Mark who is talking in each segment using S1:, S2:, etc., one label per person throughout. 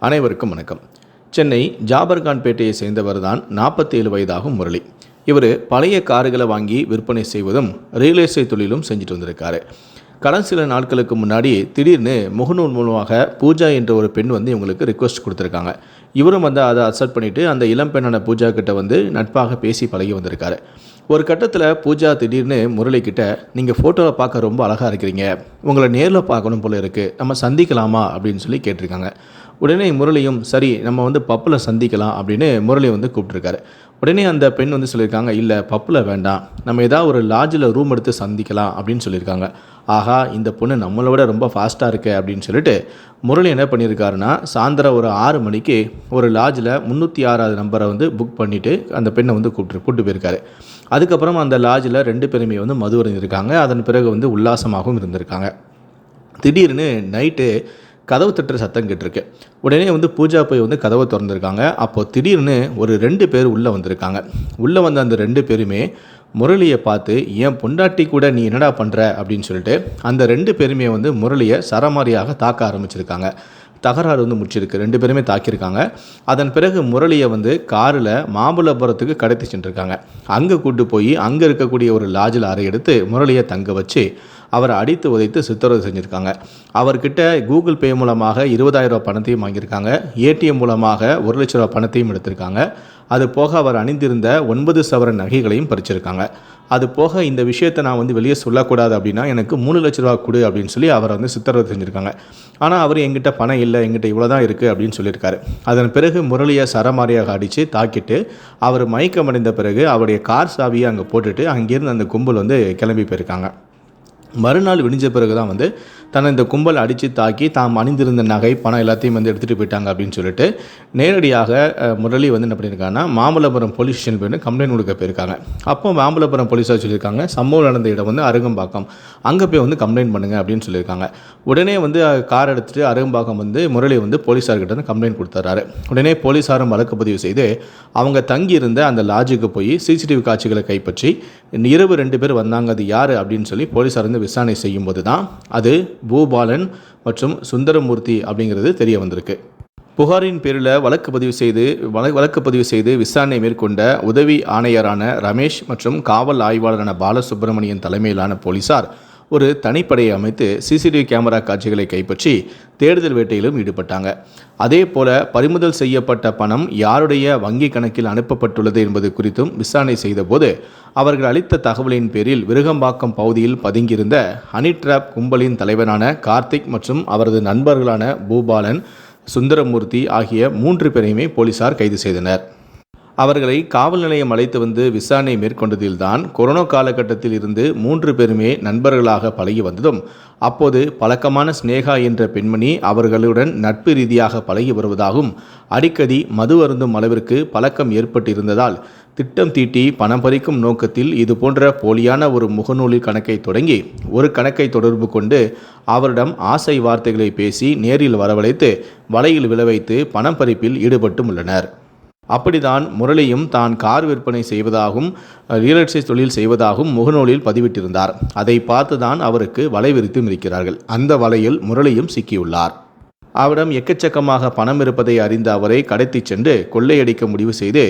S1: அனைவருக்கும் வணக்கம். சென்னை ஜாபர்கான்பேட்டையை சேர்ந்தவர் தான் நாற்பத்தேழு வயதாகும் முரளி. இவர் பழைய கார்களை வாங்கி விற்பனை செய்வதும் ரியல் எஸ்டேட் தொழிலும் செஞ்சுட்டு வந்திருக்காரு. கடன் சில நாட்களுக்கு முன்னாடி திடீர்னு முகநூல் மூலமாக பூஜா என்ற ஒரு பெண் வந்து இவங்களுக்கு ரிக்வஸ்ட் கொடுத்துருக்காங்க. இவரும் வந்து அதை அக்செப்ட் பண்ணிவிட்டு அந்த இளம் பெண்ணான பூஜா கிட்ட வந்து நட்பாக பேசி பழகி வந்திருக்காரு. ஒரு கட்டத்தில் பூஜா திடீர்னு முரளிக்கிட்ட நீங்கள் ஃபோட்டோவில் பார்க்க ரொம்ப அழகாக இருக்கிறீங்க. உங்களை நேரில் பார்க்கணும் போல் இருக்குது நம்ம சந்திக்கலாமா? அப்படின்னு சொல்லி கேட்டிருக்காங்க. உடனே முரளியும் சரி நம்ம வந்து பப்பில் சந்திக்கலாம் அப்படின்னு முரளி வந்து கூப்பிட்ருக்காரு உடனே அந்த பெண் வந்து சொல்லியிருக்காங்க இல்லை பப்பில் வேண்டாம். நம்ம ஏதாவது ஒரு லாட்ஜில் ரூம் எடுத்து சந்திக்கலாம் அப்படின்னு சொல்லியிருக்காங்க. ஆகா இந்த பொண்ணு நம்மளை விட ரொம்ப ஃபாஸ்ட்டாக இருக்கு அப்படின்னு சொல்லிட்டு முரளி என்ன பண்ணியிருக்காருன்னா சாயந்தரம் ஒரு ஆறு மணிக்கு ஒரு லாட்ஜில் முந்நூற்றி ஆறாவது நம்பரை வந்து புக் பண்ணிவிட்டு அந்த பெண்ணை வந்து கூப்பிட்டு கூப்பிட்டு போயிருக்காரு. அதுக்கப்புறம் அந்த லாட்ஜில் ரெண்டு பேருமே வந்து மது இருந்திருக்காங்க அதன் பிறகு வந்து உல்லாசமாகவும் இருந்திருக்காங்க. திடீர்னு நைட்டு கதவு தட்டுற சத்தம் கேட்டிருக்கு. உடனே வந்து பூஜா போய் வந்து கதவை திறந்துருக்காங்க. அப்போது திடீர்னு ஒரு ரெண்டு பேர் உள்ளே வந்திருக்காங்க. உள்ளே வந்த அந்த ரெண்டு பேருமே முரளியை பார்த்து என் பொண்டாட்டி கூட நீ என்னடா பண்ணுற அப்படின்னு சொல்லிட்டு அந்த ரெண்டு பேருமே வந்து முரளியை சரமாரியாக தாக்க ஆரம்பிச்சிருக்காங்க. தகராறு வந்து முடிச்சிருக்கு. ரெண்டு பேருமே தாக்கியிருக்காங்க. அதன் பிறகு முரளியை வந்து காரில் மாமல்லபுரத்துக்கு கடத்தி சென்றிருக்காங்க. அங்கே கூட்டு போய் அங்கே இருக்கக்கூடிய ஒரு லாட்ஜில் அறை எடுத்து முரளியை தங்க வச்சு அவரை அடித்து உதைத்து சித்திரவதை செஞ்சுருக்காங்க. அவர்கிட்ட கூகுள் பே மூலமாக இருபதாயிரம் ரூபா பணத்தையும் வாங்கியிருக்காங்க. ஏடிஎம் மூலமாக ஒரு லட்ச ரூபா பணத்தையும் எடுத்திருக்காங்க. அது போக அவர் அணிந்திருந்த ஒன்பது சவரன் நகைகளையும் பறிச்சிருக்காங்க. அது போக இந்த விஷயத்தை நான் வந்து வெளியே சொல்லக்கூடாது அப்படின்னா எனக்கு மூணு லட்ச ரூபா கொடு அப்படின்னு சொல்லி அவரை வந்து சித்திரவதை செஞ்சுருக்காங்க. ஆனால் அவர் எங்கிட்ட பணம் இல்லை எங்கிட்ட இவ்வளோ தான் இருக்குது அப்படின்னு சொல்லியிருக்காரு. அதன் பிறகு முரளியை சரமாரியாக அடித்து தாக்கிட்டு அவர் மயக்கமடைந்த பிறகு அவருடைய கார் சாவியை அங்கே போட்டுட்டு அங்கேருந்து அந்த கும்பல் வந்து கிளம்பி போயிருக்காங்க. மறுநாள் விடிஞ்ச பிறகு தான் வந்து தன்னை இந்த கும்பல் அடித்து தாக்கி தாம் அணிந்திருந்த நகை பணம் எல்லாத்தையும் வந்து எடுத்துகிட்டு போயிட்டாங்க அப்படின்னு சொல்லிட்டு நேரடியாக முரளி வந்து என்ன பண்ணியிருக்காங்கன்னா மாமல்லபுரம் போலீஸ் ஸ்டேஷன் போய் கம்ப்ளைண்ட் கொடுக்க போயிருக்காங்க. அப்போ மாமல்லபுரம் போலீஸார் சொல்லியிருக்காங்க சம்பவம் நடந்த இடம் வந்து அருகம்பாக்கம். அங்கே போய் வந்து கம்ப்ளைண்ட் பண்ணுங்க அப்படின்னு சொல்லியிருக்காங்க. உடனே வந்து கார் எடுத்துகிட்டு அருகம்பாக்கம் வந்து முரளி வந்து போலீஸார்கிட்ட வந்து கம்ப்ளைண்ட் கொடுத்துறாரு. உடனே போலீஸாரும் வழக்கு பதிவு செய்து அவங்க தங்கியிருந்த அந்த லாட்ஜுக்கு போய் சிசிடிவி காட்சிகளை கைப்பற்றி இரவு ரெண்டு பேர் வந்தாங்க அது யார் அப்படின்னு சொல்லி போலீஸார் வந்து விசாரணை செய்யும்போது தான் அது பூபாலன் மற்றும் சுந்தரமூர்த்தி அப்படிங்கிறது தெரிய வந்திருக்கு. புகாரின் பேரில் வழக்கு பதிவு செய்து வழக்கு பதிவு செய்து விசாரணை மேற்கொண்ட உதவி ஆணையரான ரமேஷ் மற்றும் காவல் ஆய்வாளரான பாலசுப்ரமணியன் தலைமையிலான போலீசார் ஒரு தனிப்படையை அமைத்து சிசிடிவி கேமரா காட்சிகளை கைப்பற்றி தேடுதல் வேட்டையிலும் ஈடுபட்டாங்க. அதே போல பறிமுதல் செய்யப்பட்ட பணம் யாருடைய வங்கி கணக்கில் அனுப்பப்பட்டுள்ளது என்பது குறித்தும் விசாரணை செய்தபோது அவர்கள் அளித்த தகவலின் பேரில் விருகம்பாக்கம் பகுதியில் பதுங்கியிருந்த ஹனி ட்ராப் கும்பலின் தலைவரான கார்த்திக் மற்றும் அவரது நண்பர்களான பூபாலன் சுந்தரமூர்த்தி ஆகிய மூன்று பேரையுமே போலீசார் கைது செய்தனர். அவர்களை காவல் நிலையம் அழைத்து வந்து விசாரணை மேற்கொண்டதில்தான் கொரோனா காலகட்டத்தில் இருந்து மூன்று பேருமே நண்பர்களாக பழகி வந்ததும் அப்போது பழக்கமான ஸ்னேகா என்ற பெண்மணி அவர்களுடன் நட்பு ரீதியாக பழகி வருவதாகவும் அடிக்கடி மது அருந்தும் அளவிற்கு பழக்கம் ஏற்பட்டிருந்ததால் திட்டம் தீட்டி பணம் பறிக்கும் நோக்கத்தில் இது போன்ற போலியான ஒரு முகநூலில் கணக்கை தொடங்கி ஒரு கணக்கை தொடர்பு கொண்டு அவரிடம் ஆசை வார்த்தைகளை பேசி நேரில் வரவழைத்து வலையில் விளைவைத்து பணம் பறிப்பில் ஈடுபட்டும் உள்ளனர். அப்படிதான் முரளியும் தான் கார் விற்பனை செய்வதாகவும் ரியல் எஸ்டேட் தொழில் செய்வதாகவும் முகநூலில் பதிவிட்டிருந்தார். அதை பார்த்துதான் அவருக்கு வலை விரித்து இருக்கிறார்கள். அந்த வலையில் முரளியும் சிக்கியுள்ளார். அவரிடம் எக்கச்சக்கமாக பணம் இருப்பதை அறிந்த அவரை கடத்திச் சென்று கொள்ளையடிக்க முடிவு செய்து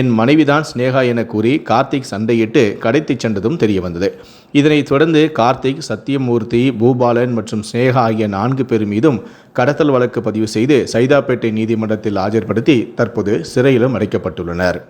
S1: என் மனைவிதான் ஸ்னேகா என கூறி கார்த்திக் சண்டையிட்டு கடத்திச் சென்றதும் தெரியவந்தது. இதனைத் தொடர்ந்து கார்த்திக் சத்தியமூர்த்தி பூபாலன் மற்றும் ஸ்னேகா ஆகிய நான்கு பேர் மீதும் கடத்தல் வழக்கு பதிவு செய்து சைதாப்பேட்டை நீதிமன்றத்தில் ஆஜர்படுத்தி தற்போது சிறையிலும் அடைக்கப்பட்டுள்ளனர்.